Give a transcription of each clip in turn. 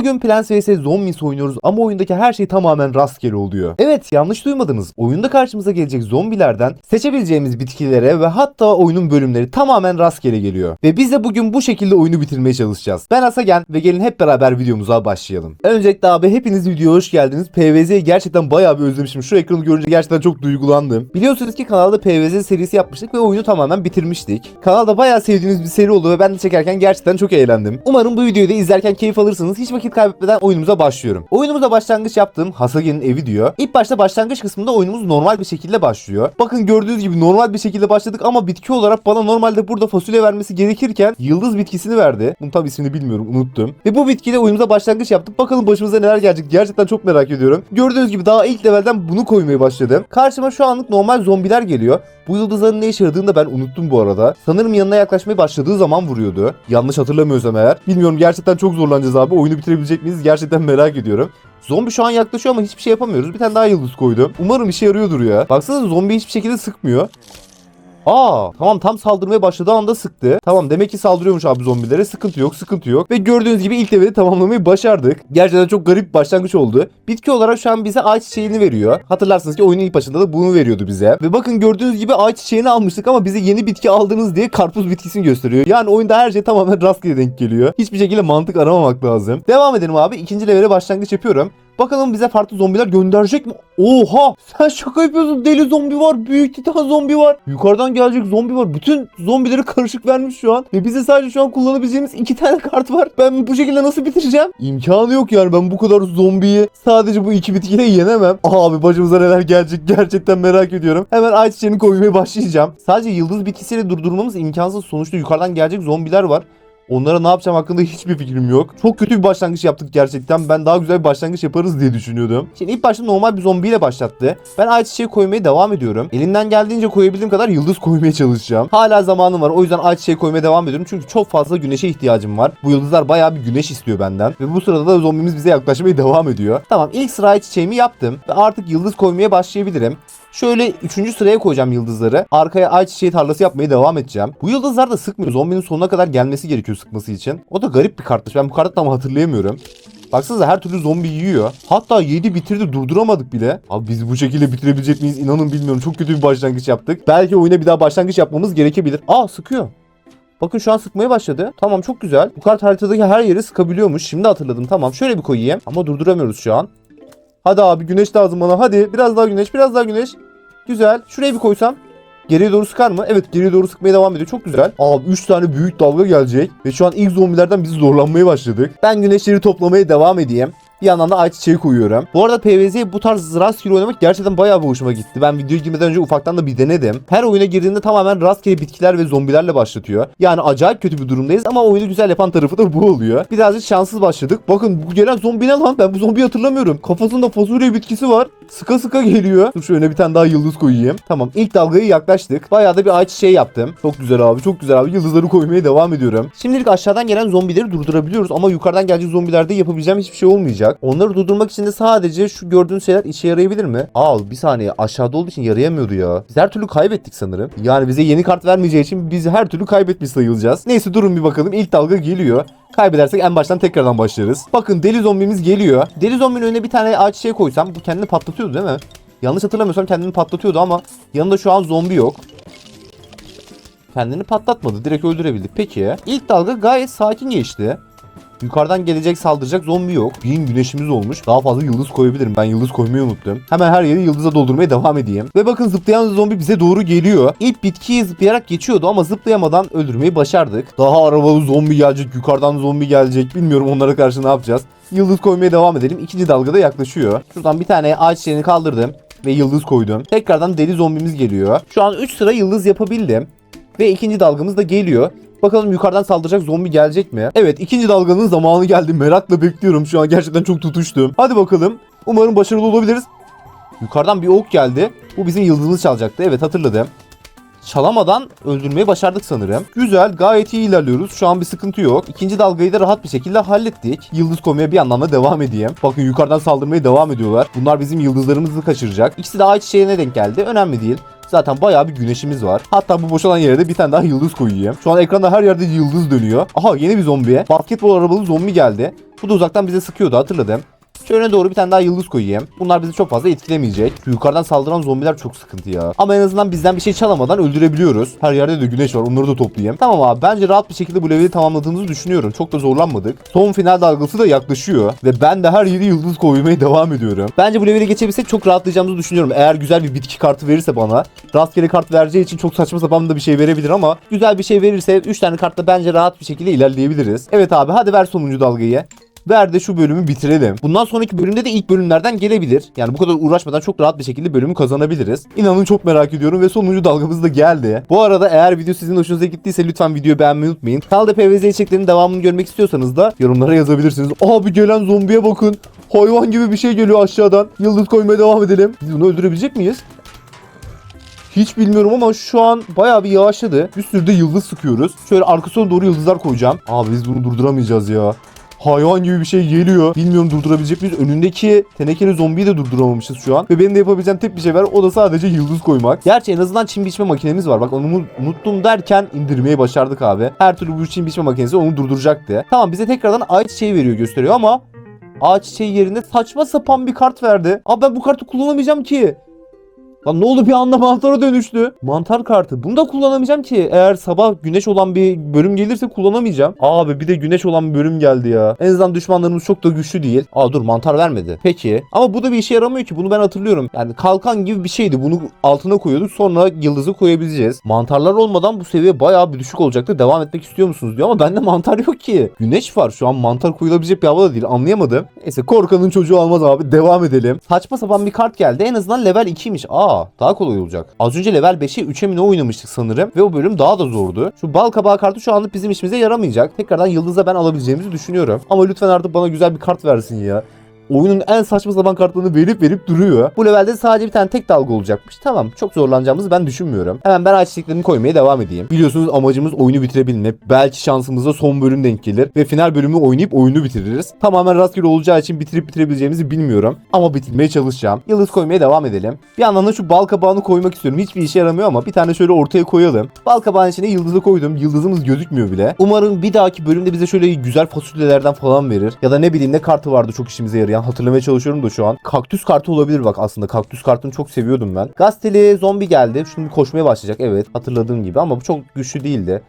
Bugün Plants vs Zombies oynuyoruz ama oyundaki her şey tamamen rastgele oluyor. Evet yanlış duymadınız. Oyunda karşımıza gelecek zombilerden seçebileceğimiz bitkilere ve hatta oyunun bölümleri tamamen rastgele geliyor. Ve biz de bugün bu şekilde oyunu bitirmeye çalışacağız. Ben Asagen ve gelin hep beraber videomuza başlayalım. Öncelikle abi hepiniz videoya hoş geldiniz. PvZ'yi gerçekten bayağı bir özlemişim. Şu ekranı görünce gerçekten çok duygulandım. Biliyorsunuz ki kanalda PvZ serisi yapmıştık ve oyunu tamamen bitirmiştik. Kanalda bayağı sevdiğiniz bir seri oldu ve ben de çekerken gerçekten çok eğlendim. Umarım bu videoyu da izlerken keyif alırsınız. Hiç vakit kaybetmeden oyunumuza başlıyorum. Oyunumuza başlangıç yaptığım Hasage'nin evi diyor. İlk başta başlangıç kısmında oyunumuz normal bir şekilde başlıyor. Bakın gördüğünüz gibi normal bir şekilde başladık ama bitki olarak bana normalde burada fasulye vermesi gerekirken yıldız bitkisini verdi. Bunun tabi ismini bilmiyorum unuttum. Ve bu bitkiyle oyunumuza başlangıç yaptık. Bakalım başımıza neler gelecek gerçekten çok merak ediyorum. Gördüğünüz gibi daha ilk levelden bunu koymaya başladım. Karşıma şu anlık normal zombiler geliyor. Bu yıldızların ne işe yaradığını da ben unuttum bu arada. Sanırım yanına yaklaşmaya başladığı zaman vuruyordu. Yanlış hatırlamıyorsam eğer. Bilmiyorum gerçekten çok zorlanacağız abi. Oyunu bitirebilecek miyiz? Gerçekten merak ediyorum. Zombi şu an yaklaşıyor ama hiçbir şey yapamıyoruz. Bir tane daha yıldız koydum. Umarım işe yarıyordur ya. Baksanıza zombi hiçbir şekilde sıkmıyor. Aa tamam tam saldırmaya başladığı anda sıktı. Tamam demek ki saldırıyormuş abi zombilere. Sıkıntı yok sıkıntı yok. Ve gördüğünüz gibi ilk leveli tamamlamayı başardık. Gerçekten çok garip bir başlangıç oldu. Bitki olarak şu an bize ay çiçeğini veriyor. Hatırlarsınız ki oyunun ilk başında da bunu veriyordu bize. Ve bakın gördüğünüz gibi ay çiçeğini almıştık ama bize yeni bitki aldınız diye karpuz bitkisini gösteriyor. Yani oyunda her şey tamamen rastgele denk geliyor. Hiçbir şekilde mantık aramamak lazım. Devam edelim abi. İkinci levele başlangıç yapıyorum. Bakalım bize farklı zombiler gönderecek mi? Oha! Sen şaka yapıyorsun. Deli zombi var. Büyük titan zombi var. Yukarıdan gelecek zombi var. Bütün zombileri karışık vermiş şu an. Ve bize sadece şu an kullanabileceğimiz iki tane kart var. Ben bu şekilde nasıl bitireceğim? İmkanı yok yani. Ben bu kadar zombiyi sadece bu iki bitkiyle yenemem. Abi başımıza neler gelecek gerçekten merak ediyorum. Hemen ayçiçeğini koymaya başlayacağım. Sadece yıldız bitkisiyle durdurmamız imkansız. Sonuçta yukarıdan gelecek zombiler var. Onlara ne yapacağım hakkında hiçbir fikrim yok. Çok kötü bir başlangıç yaptık gerçekten. Ben daha güzel bir başlangıç yaparız diye düşünüyordum. Şimdi ilk başta normal bir zombiyle başlattı. Ben ayçiçeği koymaya devam ediyorum. Elimden geldiğince koyabildiğim kadar yıldız koymaya çalışacağım. Hala zamanım var. O yüzden ayçiçeği koymaya devam ediyorum. Çünkü çok fazla güneşe ihtiyacım var. Bu yıldızlar bayağı bir güneş istiyor benden. Ve bu sırada da zombimiz bize yaklaşmaya devam ediyor. Tamam ilk sıra ayçiçeğimi yaptım. Ve artık yıldız koymaya başlayabilirim. Şöyle 3. sıraya koyacağım yıldızları. Arkaya ayçiçeği tarlası yapmaya devam edeceğim. Bu yıldızlar da sıkmıyor. Zombinin sonuna kadar gelmesi gerekiyor sıkması için. O da garip bir kartmış. Ben bu kartı tam hatırlayamıyorum. Baksanıza her türlü zombi yiyor. Hatta yedi bitirdi durduramadık bile. Abi biz bu şekilde bitirebilecek miyiz inanın bilmiyorum. Çok kötü bir başlangıç yaptık. Belki oyuna bir daha başlangıç yapmamız gerekebilir. Aa sıkıyor. Bakın şu an sıkmaya başladı. Tamam çok güzel. Bu kart haritadaki her yeri sıkabiliyormuş. Şimdi hatırladım. Tamam şöyle bir koyayım. Ama durduramıyoruz şu an. Hadi abi güneş lazım bana. Hadi biraz daha güneş biraz daha güneş. Güzel. Şuraya bir koysam. Geriye doğru sıkar mı? Evet geriye doğru sıkmaya devam ediyor. Çok güzel. Abi 3 tane büyük dalga gelecek. Ve şu an ilk zombilerden biz zorlanmaya başladık. Ben güneşleri toplamaya devam edeyim. Bir yandan da ayçiçeği koyuyorum. Bu arada PvZ bu tarz rastgele oynamak gerçekten bayağı bir hoşuma gitti. Ben videoya girmeden önce ufaktan da bir denedim. Her oyuna girdiğinde tamamen rastgele bitkiler ve zombilerle başlatıyor. Yani acayip kötü bir durumdayız ama oyunu güzel yapan tarafı da bu oluyor. Birazcık şanssız başladık. Bakın bu gelen zombi ne lan? Ben bu zombiyi hatırlamıyorum. Kafasında fasulye bitkisi var. Sıka sıka geliyor. Dur şöyle bir tane daha yıldız koyayım. Tamam ilk dalgayı yaklaştık. Bayağı da bir ayçiçeği yaptım. Çok güzel abi çok güzel abi. Yıldızları koymaya devam ediyorum. Şimdilik aşağıdan gelen zombileri durdurabiliyoruz ama yukarıdan gelecek zombilerde yapabileceğim hiçbir şey olmayacak. Onları durdurmak için de sadece şu gördüğün şeyler işe yarayabilir mi? Aa bir saniye aşağıda olduğu için yarayamıyordu ya. Biz her türlü kaybettik sanırım. Yani bize yeni kart vermeyeceği için biz her türlü kaybetmiş sayılacağız. Neyse durun bir bakalım. İlk dalga geliyor. Kaybedersek en baştan tekrardan başlarız. Bakın deli zombimiz geliyor. Deli zombinin önüne bir tane ağaç şey koysam bu kendini patlatıyordu değil mi? Yanlış hatırlamıyorsam kendini patlatıyordu ama yanında şu an zombi yok. Kendini patlatmadı. Direkt öldürebildik. Peki. İlk dalga gayet sakin geçti. Yukarıdan gelecek saldıracak zombi yok. Bin güneşimiz olmuş. Daha fazla yıldız koyabilirim. Ben yıldız koymayı unuttum. Hemen her yeri yıldıza doldurmaya devam edeyim. Ve bakın zıplayan zombi bize doğru geliyor. İlk bitkiyi zıplayarak geçiyordu ama zıplayamadan öldürmeyi başardık. Daha arabalı zombi gelecek. Yukarıdan zombi gelecek. Bilmiyorum onlara karşı ne yapacağız. Yıldız koymaya devam edelim. İkinci dalgada yaklaşıyor. Şuradan bir tane ağaç çiçeğini kaldırdım. Ve yıldız koydum. Tekrardan deli zombimiz geliyor. Şu an 3 sıra yıldız yapabildim. Ve ikinci dalgamız da geliyor. Bakalım yukarıdan saldıracak zombi gelecek mi? Evet ikinci dalganın zamanı geldi. Merakla bekliyorum şu an. Gerçekten çok tutuştum. Hadi bakalım. Umarım başarılı olabiliriz. Yukarıdan bir ok geldi. Bu bizim yıldızımızı çalacaktı. Evet hatırladım. Çalamadan öldürmeyi başardık sanırım. Güzel gayet iyi ilerliyoruz. Şu an bir sıkıntı yok. İkinci dalgayı da rahat bir şekilde hallettik. Yıldız koymaya bir yandan da devam edeyim. Bakın yukarıdan saldırmaya devam ediyorlar. Bunlar bizim yıldızlarımızı kaçıracak. İkisi de ay çiçeğine denk geldi. Önemli değil. Zaten bayağı bir güneşimiz var. Hatta bu boşalan yere de bir tane daha yıldız koyayım. Şu an ekranda her yerde yıldız dönüyor. Aha yeni bir zombi. Basketbol arabalı zombi geldi. Bu da uzaktan bize sıkıyordu hatırladım. Şöyle doğru bir tane daha yıldız koyayım. Bunlar bizi çok fazla etkilemeyecek. Yukarıdan saldıran zombiler çok sıkıntı ya. Ama en azından bizden bir şey çalamadan öldürebiliyoruz. Her yerde de güneş var. Onları da toplayayım. Tamam abi bence rahat bir şekilde bu leveli tamamladığımızı düşünüyorum. Çok da zorlanmadık. Son final dalgası da yaklaşıyor. Ve ben de her yeri yıldız koymaya devam ediyorum. Bence bu leveli geçebilsek çok rahatlayacağımızı düşünüyorum. Eğer güzel bir bitki kartı verirse bana. Rastgele kart vereceği için çok saçma sapan da bir şey verebilir ama güzel bir şey verirse 3 tane kartla bence rahat bir şekilde ilerleyebiliriz. Evet abi hadi ver sonuncu dalgayı. Ver de şu bölümü bitirelim. Bundan sonraki bölümde de ilk bölümlerden gelebilir. Yani bu kadar uğraşmadan çok rahat bir şekilde bölümü kazanabiliriz. İnanın çok merak ediyorum ve sonuncu dalgamız da geldi. Bu arada eğer video sizin hoşunuza gittiyse lütfen videoyu beğenmeyi unutmayın. Kanalda PvZ içeriklerinin devamını görmek istiyorsanız da yorumlara yazabilirsiniz. Abi gelen zombiye bakın. Hayvan gibi bir şey geliyor aşağıdan. Yıldız koymaya devam edelim. Biz bunu öldürebilecek miyiz? Hiç bilmiyorum ama şu an bayağı bir yavaşladı. Bir sürü de yıldız sıkıyoruz. Şöyle arkasına doğru yıldızlar koyacağım. Abi biz bunu durduramayacağız ya. Hayvan gibi bir şey geliyor. Bilmiyorum durdurabilecek miyiz? Önündeki tenekeli zombiyi de durduramamışız şu an. Ve benim de yapabileceğim tek bir şey var. O da sadece yıldız koymak. Gerçi en azından çim biçme makinemiz var. Bak onu unuttum derken indirmeyi başardık abi. Her türlü bu çim biçme makinesi onu durduracaktı. Tamam bize tekrardan ay çiçeği veriyor gösteriyor ama ağaç çiçeği yerine saçma sapan bir kart verdi. Abi ben bu kartı kullanamayacağım ki. Lan ne oldu bir anda mantara dönüştü. Mantar kartı. Bunu da kullanamayacağım ki. Eğer sabah güneş olan bir bölüm gelirse kullanamayacağım. Abi bir de güneş olan bir bölüm geldi ya. En azından düşmanlarımız çok da güçlü değil. Aa dur mantar vermedi. Peki. Ama bu da bir işe yaramıyor ki. Bunu ben hatırlıyorum. Yani kalkan gibi bir şeydi. Bunu altına koyuyorduk. Sonra yıldızı koyabileceğiz. Mantarlar olmadan bu seviye bayağı bir düşük olacaktı. Devam etmek istiyor musunuz diyor ama bende mantar yok ki. Güneş var. Şu an mantar koyulabilecek bir hava da değil. Anlayamadım. Neyse korkanın çocuğu almaz abi. Devam edelim. Saçma sapan bir kart geldi. En azından level 2'ymiş. Aa daha kolay olacak. Az önce level 5'e 3'e mi ne oynamıştık sanırım. Ve o bölüm daha da zordu. Şu bal kabağı kartı şu anlık bizim işimize yaramayacak. Tekrardan yıldızla ben alabileceğimizi düşünüyorum. Ama lütfen artık bana güzel bir kart versin ya oyunun en saçma sapan kartlarını verip verip duruyor. Bu levelde sadece bir tane tek dalga olacakmış. Tamam çok zorlanacağımızı ben düşünmüyorum. Hemen ben çiçeklerini koymaya devam edeyim. Biliyorsunuz amacımız oyunu bitirebilmek. Belki şansımıza son bölüm denk gelir ve final bölümü oynayıp oyunu bitiririz. Tamamen rastgele olacağı için bitirip bitirebileceğimizi bilmiyorum. Ama bitirmeye çalışacağım. Yıldız koymaya devam edelim. Bir yandan da şu bal kabağını koymak istiyorum. Hiçbir işe yaramıyor ama bir tane şöyle ortaya koyalım. Bal kabağının içine yıldızı koydum. Yıldızımız gözükmüyor bile. Umarım bir dahaki bölümde bize şöyle güzel fasulyelerden falan verir. Ya da ne bileyim ne kartı vardı çok işimize yarayan. Hatırlamaya çalışıyorum da şu an. Kaktüs kartı olabilir bak aslında. Kaktüs kartını çok seviyordum ben. Gazeteli zombi geldi. Şimdi koşmaya başlayacak. Evet hatırladığım gibi ama bu çok güçlü değildi.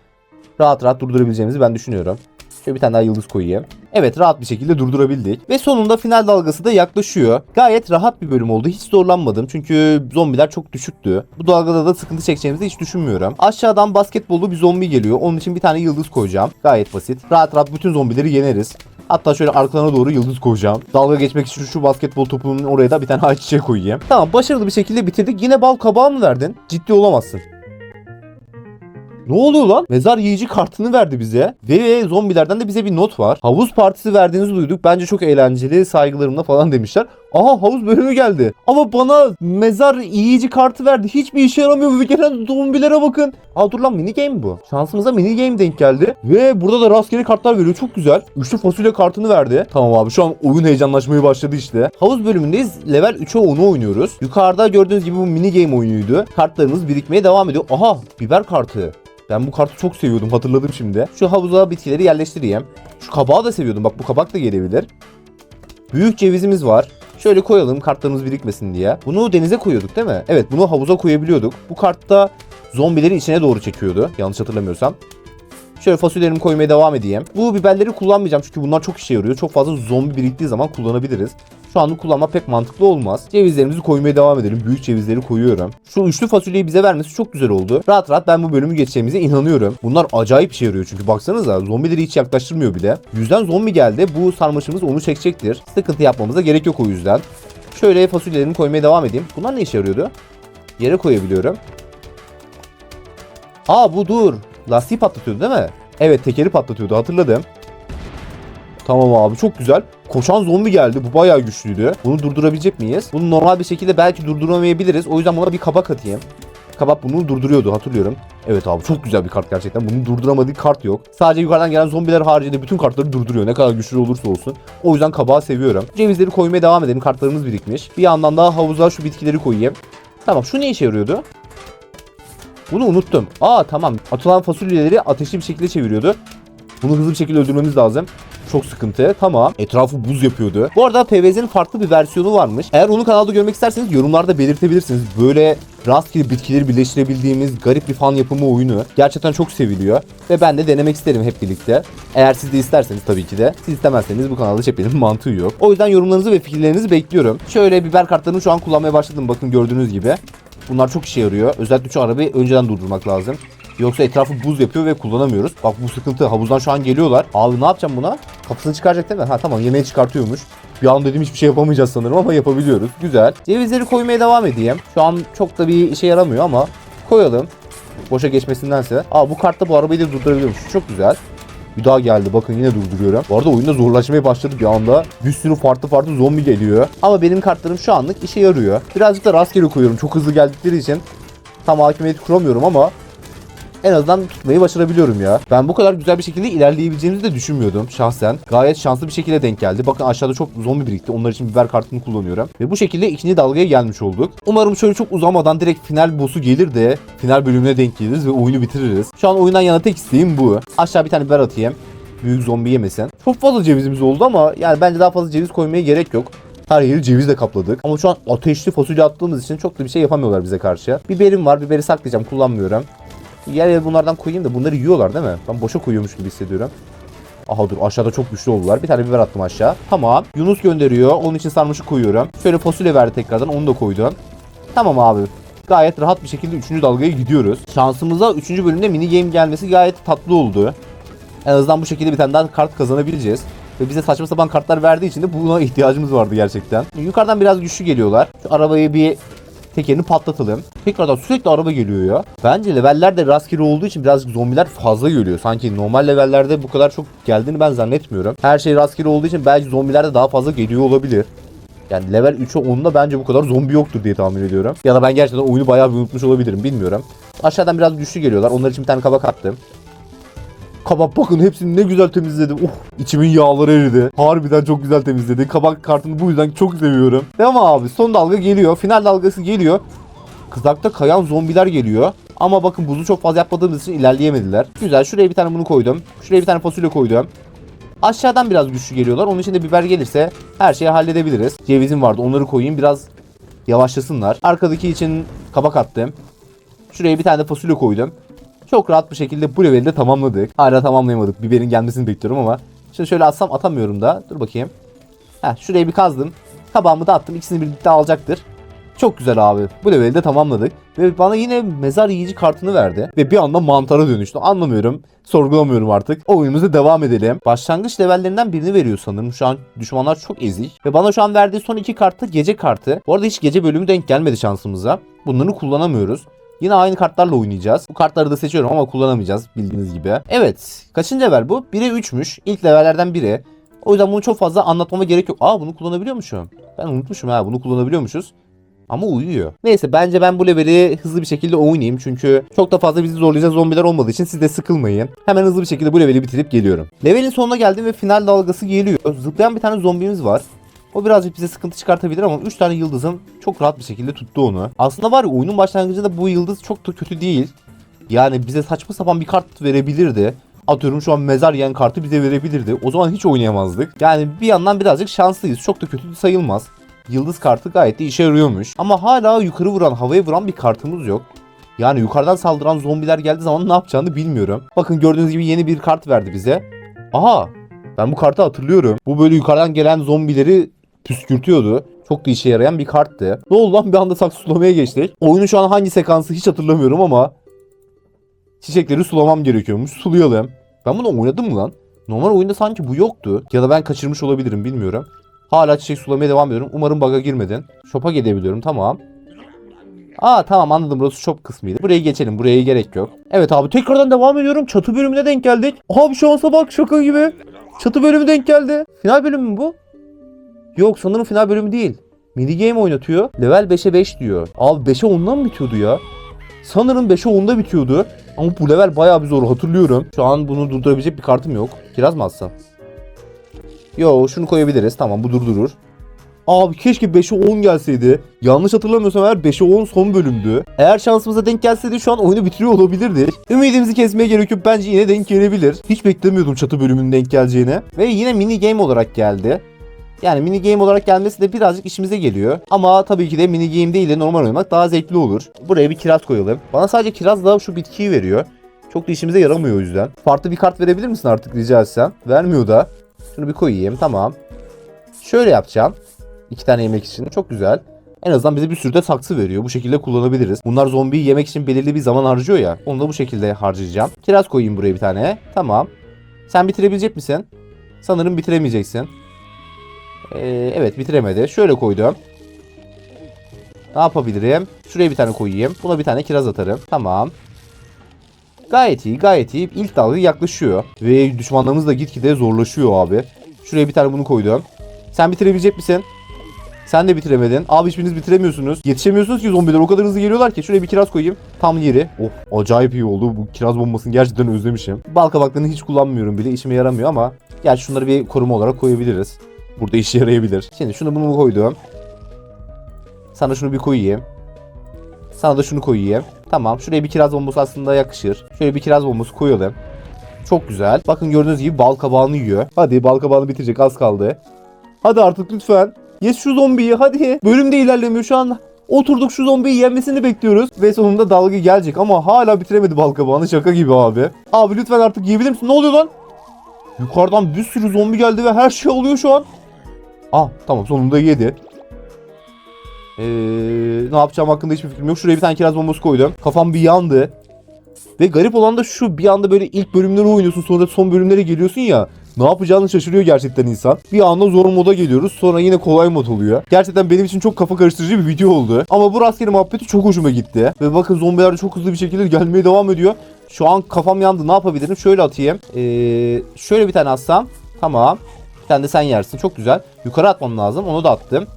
Rahat rahat durdurabileceğimizi ben düşünüyorum. Şöyle bir tane daha yıldız koyayım. Evet rahat bir şekilde durdurabildik. Ve sonunda final dalgası da yaklaşıyor. Gayet rahat bir bölüm oldu. Hiç zorlanmadım. Çünkü zombiler çok düşüktü. Bu dalgada da sıkıntı çekeceğimizi hiç düşünmüyorum. Aşağıdan basketbollu bir zombi geliyor. Onun için bir tane yıldız koyacağım. Gayet basit. Rahat rahat bütün zombileri yeneriz. Hatta şöyle arkalarına doğru yıldız koyacağım. Dalga geçmek için şu basketbol topunun oraya da bir tane ayçiçeği koyayım. Tamam başarılı bir şekilde bitirdik. Yine bal kabağı mı verdin? Ciddi olamazsın. Ne oluyor lan? Mezar yiyici kartını verdi bize. Ve zombilerden de bize bir not var. Havuz partisi verdiğinizi duyduk. Bence çok eğlenceli. Saygılarımla falan demişler. Aha havuz bölümü geldi. Ama bana mezar yiyici kartı verdi. Hiçbir işe yaramıyor. Ve gelen zombilere bakın. Aa dur lan mini game bu. Şansımıza mini game denk geldi. Ve burada da rastgele kartlar veriyor. Çok güzel. Üçlü fasulye kartını verdi. Tamam abi şu an oyun heyecanlaşmaya başladı işte. Havuz bölümündeyiz. Level 3'e 10'u oynuyoruz. Yukarıda gördüğünüz gibi bu mini game oyunuydu. Kartlarımız birikmeye devam ediyor. Aha biber kartı. Ben bu kartı çok seviyordum hatırladım şimdi. Şu havuza bitkileri yerleştireyim. Şu kabağı da seviyordum bak bu kabak da gelebilir. Büyük cevizimiz var. Şöyle koyalım kartlarımız birikmesin diye. Bunu denize koyuyorduk değil mi? Evet bunu havuza koyabiliyorduk. Bu kartta zombileri içine doğru çekiyordu yanlış hatırlamıyorsam. Şöyle fasulyelerimi koymaya devam edeyim. Bu biberleri kullanmayacağım çünkü bunlar çok işe yarıyor. Çok fazla zombi biriktiği zaman kullanabiliriz. Şu anlık kullanmak pek mantıklı olmaz. Cevizlerimizi koymaya devam edelim. Büyük cevizleri koyuyorum. Şu üçlü fasulyeyi bize vermesi çok güzel oldu. Rahat rahat ben bu bölümü geçeceğimize inanıyorum. Bunlar acayip işe yarıyor çünkü baksanıza zombileri hiç yaklaştırmıyor bile. Yüzden zombi geldi. Bu sarmaşımız onu çekecektir. Sıkıntı yapmamıza gerek yok o yüzden. Şöyle fasulyelerimi koymaya devam edeyim. Bunlar ne işe yarıyordu? Yere koyabiliyorum. Aa bu dur. Lastiği patlatıyordu değil mi? Evet tekeri patlatıyordu hatırladım. Tamam abi çok güzel. Koşan zombi geldi. Bu bayağı güçlüydü. Bunu durdurabilecek miyiz? Bunu normal bir şekilde belki durduramayabiliriz. O yüzden buna bir kabak atayım. Kabak bunu durduruyordu hatırlıyorum. Evet abi çok güzel bir kart gerçekten. Bunun durduramadığı kart yok. Sadece yukarıdan gelen zombiler haricinde bütün kartları durduruyor. Ne kadar güçlü olursa olsun. O yüzden kabağı seviyorum. Cevizleri koymaya devam edelim. Kartlarımız birikmiş. Bir yandan daha havuza şu bitkileri koyayım. Tamam şu ne işe yarıyordu? Bunu unuttum. Aa tamam. Atılan fasulyeleri ateşli bir şekilde çeviriyordu. Bunu hızlı bir şekilde öldürmemiz lazım. Çok sıkıntı. Tamam. Etrafı buz yapıyordu. Bu arada PVZ'nin farklı bir versiyonu varmış. Eğer onu kanalda görmek isterseniz yorumlarda belirtebilirsiniz. Böyle rastgele bitkileri birleştirebildiğimiz garip bir fan yapımı oyunu. Gerçekten çok seviliyor. Ve ben de denemek isterim hep birlikte. Eğer siz de isterseniz tabii ki de. Siz istemezseniz bu kanalda çekmenin mantığı yok. O yüzden yorumlarınızı ve fikirlerinizi bekliyorum. Şöyle biber kartlarını şu an kullanmaya başladım. Bakın gördüğünüz gibi. Bunlar çok işe yarıyor. Özellikle şu arabayı önceden durdurmak lazım. Yoksa etrafı buz yapıyor ve kullanamıyoruz. Bak bu sıkıntı. Havuzdan şu an geliyorlar. Abi ne yapacağım buna? Kapısını çıkaracak değil mi? Ha tamam yemeği çıkartıyormuş. Bir an dedim hiçbir şey yapamayacağız sanırım ama yapabiliyoruz. Güzel. Cevizleri koymaya devam edeyim. Şu an çok da bir işe yaramıyor ama koyalım. Boşa geçmesindense. Aa bu kartta bu arabayı da durdurabiliyormuş. Çok güzel. Bir daha geldi. Bakın yine durduruyorum. Bu arada oyunda zorlaşmaya başladı bir anda. Bir sürü farklı farklı zombi geliyor. Ama benim kartlarım şu anlık işe yarıyor. Birazcık da rastgele koyuyorum. Çok hızlı geldikleri için tam hakimiyet kuramıyorum ama en azından tutmayı başarabiliyorum ya. Ben bu kadar güzel bir şekilde ilerleyebileceğimizi de düşünmüyordum şahsen. Gayet şanslı bir şekilde denk geldi. Bakın aşağıda çok zombi birikti. Onlar için biber kartını kullanıyorum. Ve bu şekilde ikinci dalgaya gelmiş olduk. Umarım şöyle çok uzamadan direkt final boss'u gelir de final bölümüne denk geliriz ve oyunu bitiririz. Şu an oyundan yana tek isteğim bu. Aşağı bir tane biber atayım. Büyük zombi yemesin. Çok fazla cevizimiz oldu ama yani bence daha fazla ceviz koymaya gerek yok. Her yeri cevizle kapladık. Ama şu an ateşli fasulye attığımız için çok da bir şey yapamıyorlar bize karşı. Biberim var. Biberi saklayacağım. Kullanmıyorum. Yer yer bunlardan koyayım da bunları yiyorlar değil mi? Ben boşa koyuyormuş gibi hissediyorum. Aha dur aşağıda çok güçlü oldular. Bir tane biber attım aşağı. Tamam. Yunus gönderiyor. Onun için sarmışı koyuyorum. Şöyle fasulye verdi tekrardan. Onu da koydum. Tamam abi. Gayet rahat bir şekilde 3. dalgaya gidiyoruz. Şansımıza 3. bölümde mini game gelmesi gayet tatlı oldu. En azından bu şekilde bir tane daha kart kazanabileceğiz. Ve bize saçma sapan kartlar verdiği için de buna ihtiyacımız vardı gerçekten. Yukarıdan biraz güçlü geliyorlar. Şu arabayı bir tekerini patlatalım. Tekrardan sürekli araba geliyor ya. Bence leveller de rastgele olduğu için birazcık zombiler fazla geliyor. Sanki normal levellerde bu kadar çok geldiğini ben zannetmiyorum. Her şey rastgele olduğu için belki zombiler de daha fazla geliyor olabilir. Yani level 3'e 10'da bence bu kadar zombi yoktur diye tahmin ediyorum. Ya da ben gerçekten oyunu bayağı bir unutmuş olabilirim bilmiyorum. Aşağıdan biraz güçlü geliyorlar. Onlar için bir tane kabak attım. Kabak bakın hepsini ne güzel temizledim. Uh, içimin yağları eridi. Harbiden çok güzel temizledi. Kabak kartını bu yüzden çok seviyorum. Ama abi son dalga geliyor. Final dalgası geliyor. Kızakta kayan zombiler geliyor. Ama bakın buzu çok fazla yapmadığımız için ilerleyemediler. Güzel şuraya bir tane bunu koydum. Şuraya bir tane fasulye koydum. Aşağıdan biraz güçlü geliyorlar. Onun için de biber gelirse her şeyi halledebiliriz. Cevizim vardı onları koyayım biraz yavaşlasınlar. Arkadaki için kabak attım. Şuraya bir tane de fasulye koydum. Çok rahat bir şekilde bu leveli de tamamladık. Hala tamamlayamadık. Biberin gelmesini bekliyorum ama. Şimdi şöyle atsam atamıyorum da. Dur bakayım. Heh, şuraya bir kazdım. Kabağımı da attım. İkisini birlikte alacaktır. Çok güzel abi. Bu leveli de tamamladık. Ve bana yine mezar yiyici kartını verdi. Ve bir anda mantara dönüştü. Anlamıyorum. Sorgulamıyorum artık. Oyunumuza devam edelim. Başlangıç levellerinden birini veriyor sanırım. Şu an düşmanlar çok ezik. Ve bana şu an verdiği son iki kartı gece kartı. Bu arada hiç gece bölümü denk gelmedi şansımıza. Bunları kullanamıyoruz. Yine aynı kartlarla oynayacağız. Bu kartları da seçiyorum ama kullanamayacağız bildiğiniz gibi. Evet. Kaçıncı level bu? 1'e 3'müş. İlk levellerden biri. O yüzden bunu çok fazla anlatmama gerek yok. Aa bunu kullanabiliyormuşum. Ben unutmuşum ha bunu kullanabiliyormuşuz. Ama uyuyor. Neyse bence ben bu leveli hızlı bir şekilde oynayayım. Çünkü çok da fazla bizi zorlayacak zombiler olmadığı için siz de sıkılmayın. Hemen hızlı bir şekilde bu leveli bitirip geliyorum. Levelin sonuna geldim ve final dalgası geliyor. Zıplayan bir tane zombimiz var. O birazcık bize sıkıntı çıkartabilir ama 3 tane yıldızım çok rahat bir şekilde tuttu onu. Aslında var ya oyunun başlangıcında bu yıldız çok da kötü değil. Yani bize saçma sapan bir kart verebilirdi. Atıyorum şu an mezar yiyen kartı bize verebilirdi. O zaman hiç oynayamazdık. Yani bir yandan birazcık şanslıyız. Çok da kötü sayılmaz. Yıldız kartı gayet de işe yarıyormuş. Ama hala yukarı vuran, havaya vuran bir kartımız yok. Yani yukarıdan saldıran zombiler geldiği zaman ne yapacağını bilmiyorum. Bakın gördüğünüz gibi yeni bir kart verdi bize. Aha ben bu kartı hatırlıyorum. Bu böyle yukarıdan gelen zombileri püskürtüyordu. Çok da işe yarayan bir karttı. Ne oldu lan bir anda saksı sulamaya geçtik. Oyunun şu an hangi sekansı hiç hatırlamıyorum ama çiçekleri sulamam gerekiyormuş. Sulayalım. Ben bunu oynadım mı lan? Normal oyunda sanki bu yoktu. Ya da ben kaçırmış olabilirim bilmiyorum. Hala çiçek sulamaya devam ediyorum. Umarım bug'a girmedin. Shop'a gidebiliyorum tamam. Aa tamam anladım burası shop kısmıydı. Buraya geçelim buraya gerek yok. Evet abi tekrardan devam ediyorum. Çatı bölümüne denk geldik. Abi şansa bak şaka gibi. Çatı bölümü denk geldi. Final bölümü mü bu? Yok sanırım final bölümü değil. Mini game oynatıyor. Level 5'e 5 diyor. Abi 5'e 10'dan mı bitiyordu ya? Sanırım 5'e 10'da bitiyordu. Ama bu level bayağı bir zor hatırlıyorum. Şu an bunu durdurabilecek bir kartım yok. Kiraz mı atsam? Yo şunu koyabiliriz. Tamam bu durdurur. Abi keşke 5'e 10 gelseydi. Yanlış hatırlamıyorsam eğer 5'e 10 son bölümdü. Eğer şansımıza denk gelseydi şu an oyunu bitiriyor olabilirdik. Ümidimizi kesmeye gerek yok. Bence yine denk gelebilir. Hiç beklemiyordum çatı bölümünün denk geleceğini. Ve yine mini game olarak geldi. Yani mini game olarak gelmesi de birazcık işimize geliyor. Ama tabii ki de mini game değil de normal oynamak daha zevkli olur. Buraya bir kiraz koyalım. Bana sadece kirazla şu bitkiyi veriyor. Çok da işimize yaramıyor o yüzden. Farklı bir kart verebilir misin artık rica etsem? Vermiyor da. Şunu bir koyayım tamam. Şöyle yapacağım. İki tane yemek için. Çok güzel. En azından bize bir sürü de saksı veriyor. Bu şekilde kullanabiliriz. Bunlar zombiyi yemek için belirli bir zaman harcıyor ya. Onu da bu şekilde harcayacağım. Kiraz koyayım buraya bir tane. Tamam. Sen bitirebilecek misin? Sanırım bitiremeyeceksin. Ee, evet bitiremedi. Şöyle koydum. Ne yapabilirim? Şuraya bir tane koyayım. Buna bir tane kiraz atarım. Tamam. Gayet iyi gayet iyi. İlk dalga yaklaşıyor. Ve düşmanlarımız da gitgide zorlaşıyor abi. Şuraya bir tane bunu koydum. Sen bitirebilecek misin? Sen de bitiremedin. Abi hiçbiriniz bitiremiyorsunuz. Yetişemiyorsunuz ki zombiler o kadar hızlı geliyorlar ki. Şuraya bir kiraz koyayım. Tam yeri. Oh acayip iyi oldu. Bu kiraz bombasını gerçekten özlemişim. Bal kabaklarını hiç kullanmıyorum bile. İşime yaramıyor ama. Gerçi şunları bir koruma olarak koyabiliriz. Burada işe yarayabilir. Şimdi şunu bunu koydum. Sana şunu bir koyayım. Sana da şunu koyayım. Tamam. Şuraya bir kiraz bombası aslında yakışır. Şöyle bir kiraz bombası koyalım. Çok güzel. Bakın gördüğünüz gibi bal kabağını yiyor. Hadi bal kabağını bitirecek az kaldı. Hadi artık lütfen. Yes şu zombiyi hadi. Bölüm de ilerlemiyor şu an. Oturduk şu zombiyi yenmesini bekliyoruz. Ve sonunda dalga gelecek ama hala bitiremedi bal kabağını şaka gibi abi. Abi lütfen artık yiyebilir misin? Ne oluyor lan? Yukarıdan bir sürü zombi geldi ve her şey oluyor şu an. Ah tamam sonunda yedi. Ee, ne yapacağım hakkında hiçbir fikrim yok. Şuraya bir tane kiraz bombası koydum. Kafam bir yandı. Ve garip olan da şu bir anda böyle ilk bölümleri oynuyorsun sonra son bölümlere geliyorsun ya. Ne yapacağını şaşırıyor gerçekten insan. Bir anda zor moda geliyoruz sonra yine kolay mod oluyor. Gerçekten benim için çok kafa karıştırıcı bir video oldu. Ama bu rastgele muhabbeti çok hoşuma gitti. Ve bakın zombiler de çok hızlı bir şekilde gelmeye devam ediyor. Şu an kafam yandı ne yapabilirim? Şöyle atayım. Ee, şöyle bir tane atsam. Tamam. Tane de sen yersin çok güzel. Yukarı atmam lazım onu da attım.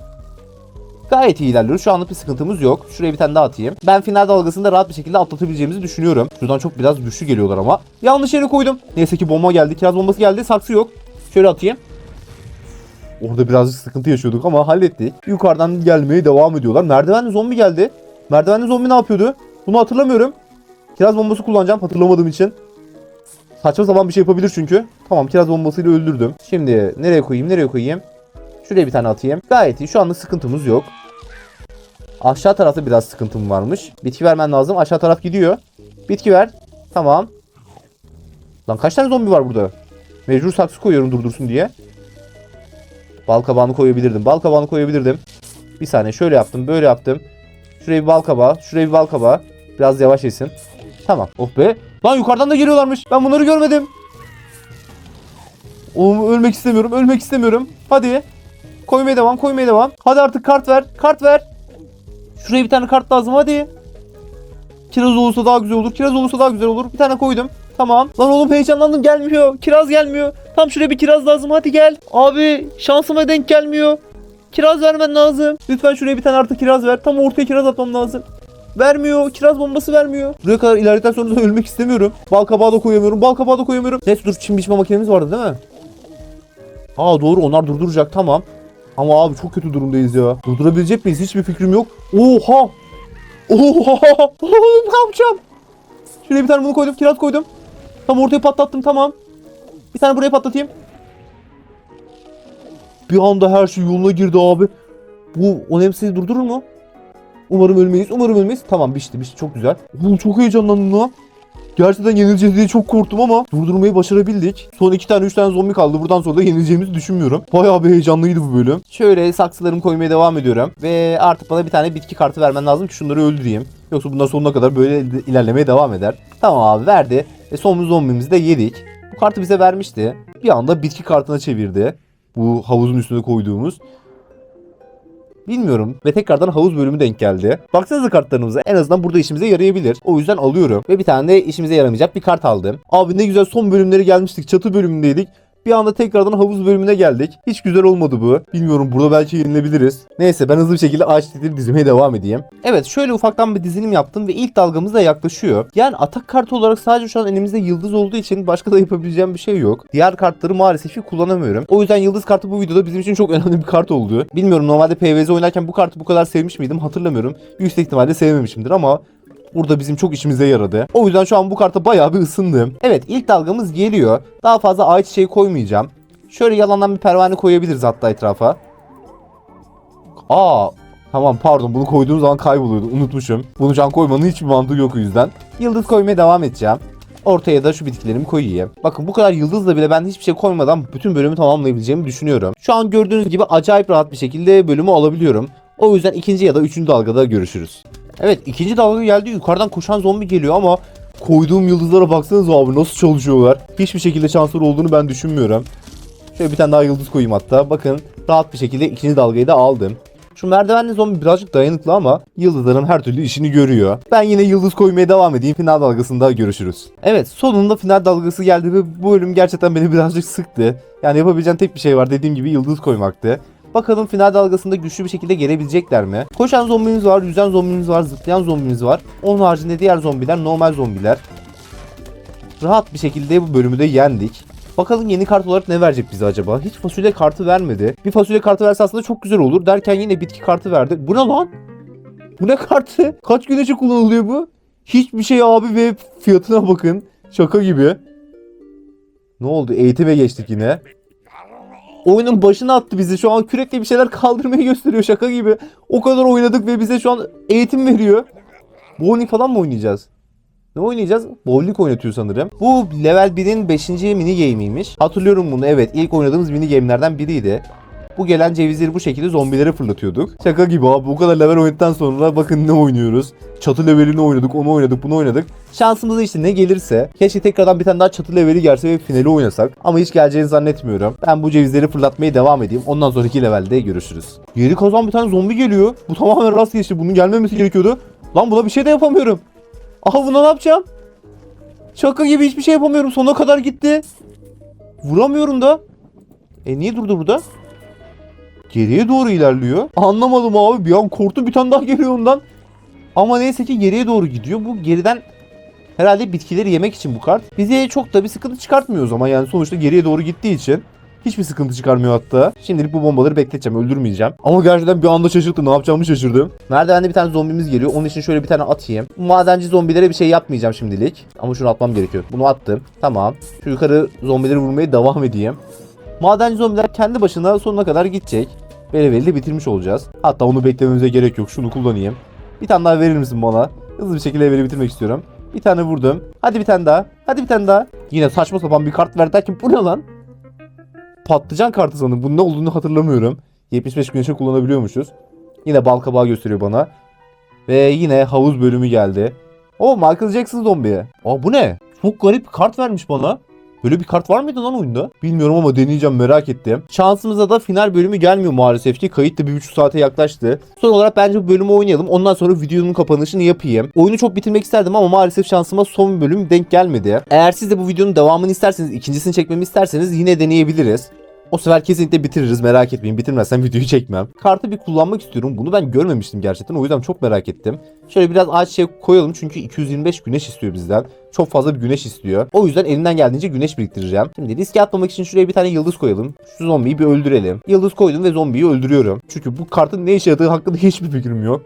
Gayet iyi ilerliyoruz. Şu anlık bir sıkıntımız yok. Şuraya bir tane daha atayım. Ben final dalgasında rahat bir şekilde atlatabileceğimizi düşünüyorum. Şuradan çok biraz güçlü geliyorlar ama. Yanlış yere koydum. Neyse ki bomba geldi. Kiraz bombası geldi. Saksı yok. Şöyle atayım. Orada birazcık sıkıntı yaşıyorduk ama hallettik. Yukarıdan gelmeye devam ediyorlar. Merdivenli zombi geldi. Merdivenli zombi ne yapıyordu? Bunu hatırlamıyorum. Kiraz bombası kullanacağım hatırlamadığım için. Saçma zaman bir şey yapabilir çünkü. Tamam kiraz bombasıyla öldürdüm. Şimdi nereye koyayım nereye koyayım? Şuraya bir tane atayım. Gayet iyi. Şu anda sıkıntımız yok. Aşağı tarafta biraz sıkıntım varmış. Bitki vermen lazım. Aşağı taraf gidiyor. Bitki ver. Tamam. Lan kaç tane zombi var burada? Mecbur saksı koyuyorum durdursun diye. Bal kabağını koyabilirdim. Bal kabağını koyabilirdim. Bir saniye şöyle yaptım. Böyle yaptım. Şuraya bir bal kabağı. Şuraya bir bal kabağı. Biraz yavaş yesin. Tamam. Oh be. Lan yukarıdan da geliyorlarmış. Ben bunları görmedim. Oğlum ölmek istemiyorum. Ölmek istemiyorum. Hadi. Koymaya devam, koymaya devam. Hadi artık kart ver, kart ver. Şuraya bir tane kart lazım hadi. Kiraz olursa daha güzel olur. Kiraz olursa daha güzel olur. Bir tane koydum. Tamam. Lan oğlum heyecanlandım gelmiyor. Kiraz gelmiyor. Tam şuraya bir kiraz lazım hadi gel. Abi şansıma denk gelmiyor. Kiraz vermen lazım. Lütfen şuraya bir tane artık kiraz ver. Tam ortaya kiraz atmam lazım. Vermiyor. Kiraz bombası vermiyor. Buraya kadar ilerledikten sonra da ölmek istemiyorum. Bal kabağı da koyamıyorum. Bal kabağı da koyamıyorum. Neyse dur çim biçme makinemiz vardı değil mi? Aa doğru onlar durduracak tamam. Ama abi çok kötü durumdayız ya. Durdurabilecek miyiz? Hiçbir fikrim yok. Oha! Oha! Ne yapacağım? Şuraya bir tane bunu koydum. Kiraz koydum. Tam ortaya patlattım tamam. Bir tane buraya patlatayım. Bir anda her şey yoluna girdi abi. Bu önemsiz durdurur mu? Umarım ölmeyiz. Umarım ölmeyiz. Tamam biçti biçti çok güzel. Oğlum çok heyecanlandım lan. Gerçekten yenileceğiz diye çok korktum ama durdurmayı başarabildik. Son iki tane üç tane zombi kaldı. Buradan sonra da yenileceğimizi düşünmüyorum. Bayağı bir heyecanlıydı bu bölüm. Şöyle saksılarımı koymaya devam ediyorum. Ve artık bana bir tane bitki kartı vermen lazım ki şunları öldüreyim. Yoksa bundan sonuna kadar böyle ilerlemeye devam eder. Tamam abi verdi. Ve son zombimizi de yedik. Bu kartı bize vermişti. Bir anda bitki kartına çevirdi. Bu havuzun üstüne koyduğumuz. Bilmiyorum. Ve tekrardan havuz bölümü denk geldi. Baksanıza kartlarımıza. En azından burada işimize yarayabilir. O yüzden alıyorum. Ve bir tane de işimize yaramayacak bir kart aldım. Abi ne güzel son bölümleri gelmiştik. Çatı bölümündeydik. Bir anda tekrardan havuz bölümüne geldik. Hiç güzel olmadı bu. Bilmiyorum burada belki yenilebiliriz. Neyse ben hızlı bir şekilde ağaç titri dizmeye devam edeyim. Evet şöyle ufaktan bir dizilim yaptım ve ilk dalgamız da yaklaşıyor. Yani atak kartı olarak sadece şu an elimizde yıldız olduğu için başka da yapabileceğim bir şey yok. Diğer kartları maalesef ki kullanamıyorum. O yüzden yıldız kartı bu videoda bizim için çok önemli bir kart oldu. Bilmiyorum normalde PvZ oynarken bu kartı bu kadar sevmiş miydim hatırlamıyorum. Yüksek ihtimalle sevmemişimdir ama burada bizim çok işimize yaradı. O yüzden şu an bu karta bayağı bir ısındım. Evet ilk dalgamız geliyor. Daha fazla ay çiçeği koymayacağım. Şöyle yalandan bir pervane koyabiliriz hatta etrafa. Aa tamam pardon bunu koyduğum zaman kayboluyordu unutmuşum. Bunu şu an koymanın hiçbir mantığı yok o yüzden. Yıldız koymaya devam edeceğim. Ortaya da şu bitkilerimi koyayım. Bakın bu kadar yıldızla bile ben hiçbir şey koymadan bütün bölümü tamamlayabileceğimi düşünüyorum. Şu an gördüğünüz gibi acayip rahat bir şekilde bölümü alabiliyorum. O yüzden ikinci ya da üçüncü dalgada görüşürüz. Evet ikinci dalga geldi yukarıdan koşan zombi geliyor ama koyduğum yıldızlara baksanıza abi nasıl çalışıyorlar. Hiçbir şekilde şansları olduğunu ben düşünmüyorum. Şöyle bir tane daha yıldız koyayım hatta. Bakın rahat bir şekilde ikinci dalgayı da aldım. Şu merdivenli zombi birazcık dayanıklı ama yıldızların her türlü işini görüyor. Ben yine yıldız koymaya devam edeyim. Final dalgasında görüşürüz. Evet sonunda final dalgası geldi ve bu bölüm gerçekten beni birazcık sıktı. Yani yapabileceğim tek bir şey var dediğim gibi yıldız koymaktı. Bakalım final dalgasında güçlü bir şekilde gelebilecekler mi? Koşan zombimiz var, yüzen zombimiz var, zıplayan zombimiz var. Onun haricinde diğer zombiler normal zombiler. Rahat bir şekilde bu bölümü de yendik. Bakalım yeni kart olarak ne verecek bize acaba? Hiç fasulye kartı vermedi. Bir fasulye kartı verse aslında çok güzel olur. Derken yine bitki kartı verdi. Bu ne lan? Bu ne kartı? Kaç güneşe kullanılıyor bu? Hiçbir şey abi ve fiyatına bakın. Şaka gibi. Ne oldu? Eğitime geçtik yine. Oyunun başına attı bizi. Şu an kürekle bir şeyler kaldırmayı gösteriyor şaka gibi. O kadar oynadık ve bize şu an eğitim veriyor. Bowling falan mı oynayacağız? Ne oynayacağız? Bowling oynatıyor sanırım. Bu level 1'in 5. mini game'iymiş. Hatırlıyorum bunu evet. ilk oynadığımız mini game'lerden biriydi. Bu gelen cevizleri bu şekilde zombilere fırlatıyorduk. Şaka gibi abi. Bu kadar level oynadıktan sonra bakın ne oynuyoruz. Çatı levelini oynadık, onu oynadık, bunu oynadık. Şansımıza işte ne gelirse. Keşke tekrardan bir tane daha çatı leveli gelse ve finali oynasak. Ama hiç geleceğini zannetmiyorum. Ben bu cevizleri fırlatmaya devam edeyim. Ondan sonraki levelde görüşürüz. Yeri kazan bir tane zombi geliyor. Bu tamamen rast geçti. Bunun gelmemesi gerekiyordu. Lan buna bir şey de yapamıyorum. Aha buna ne yapacağım? Şaka gibi hiçbir şey yapamıyorum. Sona kadar gitti. Vuramıyorum da. E niye durdu burada? Geriye doğru ilerliyor. Anlamadım abi. Bir an korktum bir tane daha geliyor ondan. Ama neyse ki geriye doğru gidiyor. Bu geriden herhalde bitkileri yemek için bu kart. Bize çok da bir sıkıntı çıkartmıyor o zaman. Yani sonuçta geriye doğru gittiği için. Hiçbir sıkıntı çıkarmıyor hatta. Şimdilik bu bombaları bekleteceğim. Öldürmeyeceğim. Ama gerçekten bir anda şaşırttı. Ne yapacağımı şaşırdım. Merdivende bir tane zombimiz geliyor. Onun için şöyle bir tane atayım. Madenci zombilere bir şey yapmayacağım şimdilik. Ama şunu atmam gerekiyor. Bunu attım. Tamam. Şu yukarı zombileri vurmaya devam edeyim. Madenci zombiler kendi başına sonuna kadar gidecek. Ve leveli de bitirmiş olacağız. Hatta onu beklememize gerek yok. Şunu kullanayım. Bir tane daha verir misin bana? Hızlı bir şekilde leveli bitirmek istiyorum. Bir tane vurdum. Hadi bir tane daha. Hadi bir tane daha. Yine saçma sapan bir kart ver derken bu ne lan? Patlıcan kartı sanırım. Bunun ne olduğunu hatırlamıyorum. 75 güneşe kullanabiliyormuşuz. Yine bal kabağı gösteriyor bana. Ve yine havuz bölümü geldi. O Michael Jackson zombiye. Aa bu ne? Çok garip kart vermiş bana. Böyle bir kart var mıydı lan oyunda? Bilmiyorum ama deneyeceğim merak ettim. Şansımıza da final bölümü gelmiyor maalesef ki. Kayıt da bir buçuk saate yaklaştı. Son olarak bence bu bölümü oynayalım. Ondan sonra videonun kapanışını yapayım. Oyunu çok bitirmek isterdim ama maalesef şansıma son bölüm denk gelmedi. Eğer siz de bu videonun devamını isterseniz, ikincisini çekmemi isterseniz yine deneyebiliriz. O sefer kesinlikle bitiririz merak etmeyin. Bitirmezsem videoyu çekmem. Kartı bir kullanmak istiyorum. Bunu ben görmemiştim gerçekten. O yüzden çok merak ettim. Şöyle biraz ağaç şey koyalım çünkü 225 güneş istiyor bizden. Çok fazla bir güneş istiyor. O yüzden elimden geldiğince güneş biriktireceğim. Şimdi riske atmamak için şuraya bir tane yıldız koyalım. Şu zombiyi bir öldürelim. Yıldız koydum ve zombiyi öldürüyorum. Çünkü bu kartın ne işe yaradığı hakkında hiçbir fikrim yok.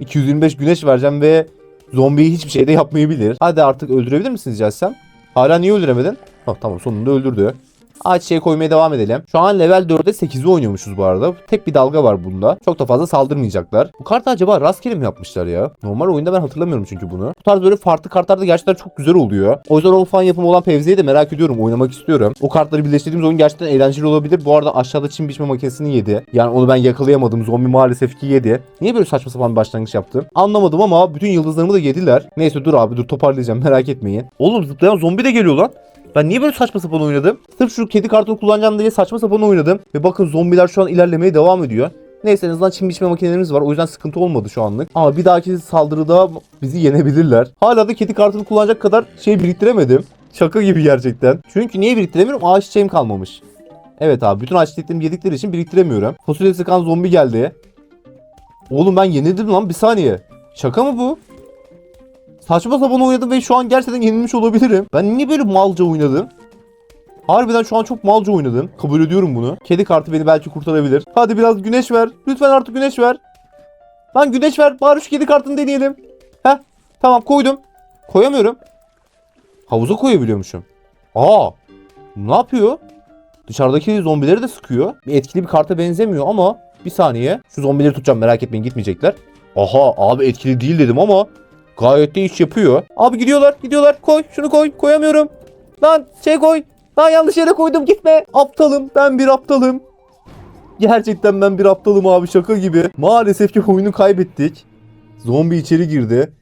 225 güneş vereceğim ve zombiyi hiçbir şey de yapmayabilir. Hadi artık öldürebilir misiniz Celsem? Hala niye öldüremedin? Ha, tamam sonunda öldürdü. Ağaç şey koymaya devam edelim. Şu an level 4'e 8'i oynuyormuşuz bu arada. Tek bir dalga var bunda. Çok da fazla saldırmayacaklar. Bu kartı acaba rastgele mi yapmışlar ya? Normal oyunda ben hatırlamıyorum çünkü bunu. Bu tarz böyle farklı kartlar da gerçekten çok güzel oluyor. O yüzden o fan yapımı olan Fevzi'yi de merak ediyorum. Oynamak istiyorum. O kartları birleştirdiğimiz oyun gerçekten eğlenceli olabilir. Bu arada aşağıda çim biçme makinesini yedi. Yani onu ben yakalayamadım. Zombi maalesef ki yedi. Niye böyle saçma sapan bir başlangıç yaptım? Anlamadım ama bütün yıldızlarımı da yediler. Neyse dur abi dur toparlayacağım merak etmeyin. Oğlum zıplayan zombi de geliyor lan. Ben niye böyle saçma sapan oynadım? Sırf şu kedi kartını kullanacağım diye saçma sapan oynadım. Ve bakın zombiler şu an ilerlemeye devam ediyor. Neyse en azından çim biçme makinelerimiz var. O yüzden sıkıntı olmadı şu anlık. Ama bir dahaki saldırıda bizi yenebilirler. Hala da kedi kartını kullanacak kadar şey biriktiremedim. Şaka gibi gerçekten. Çünkü niye biriktiremiyorum? Ağaç çiçeğim kalmamış. Evet abi bütün ağaç çiçeklerimi yedikleri için biriktiremiyorum. Fasulye sıkan zombi geldi. Oğlum ben yenildim lan bir saniye. Şaka mı bu? Saçma sapan oynadım ve şu an gerçekten yenilmiş olabilirim. Ben niye böyle malca oynadım? Harbiden şu an çok malca oynadım. Kabul ediyorum bunu. Kedi kartı beni belki kurtarabilir. Hadi biraz güneş ver. Lütfen artık güneş ver. Lan güneş ver. Bari şu kedi kartını deneyelim. Heh. Tamam koydum. Koyamıyorum. Havuza koyabiliyormuşum. Aa. Ne yapıyor? Dışarıdaki zombileri de sıkıyor. Bir etkili bir karta benzemiyor ama bir saniye. Şu zombileri tutacağım merak etmeyin gitmeyecekler. Aha abi etkili değil dedim ama gayet de iş yapıyor. Abi gidiyorlar gidiyorlar koy şunu koy koyamıyorum. Lan şey koy. Lan yanlış yere koydum gitme. Aptalım ben bir aptalım. Gerçekten ben bir aptalım abi şaka gibi. Maalesef ki oyunu kaybettik. Zombi içeri girdi.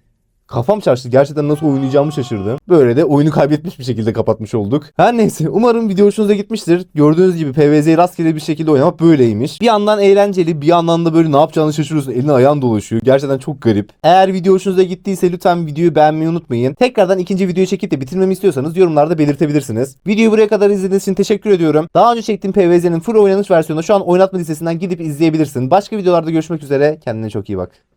Kafam şaştı. Gerçekten nasıl oynayacağımı şaşırdım. Böyle de oyunu kaybetmiş bir şekilde kapatmış olduk. Her neyse umarım video hoşunuza gitmiştir. Gördüğünüz gibi PvZ'yi rastgele bir şekilde oynamak böyleymiş. Bir yandan eğlenceli bir yandan da böyle ne yapacağını şaşırıyorsun. Elin ayağın dolaşıyor. Gerçekten çok garip. Eğer video hoşunuza gittiyse lütfen videoyu beğenmeyi unutmayın. Tekrardan ikinci videoyu çekip de bitirmemi istiyorsanız yorumlarda belirtebilirsiniz. Videoyu buraya kadar izlediğiniz için teşekkür ediyorum. Daha önce çektiğim PvZ'nin full oynanış versiyonu şu an oynatma listesinden gidip izleyebilirsin. Başka videolarda görüşmek üzere. Kendine çok iyi bak.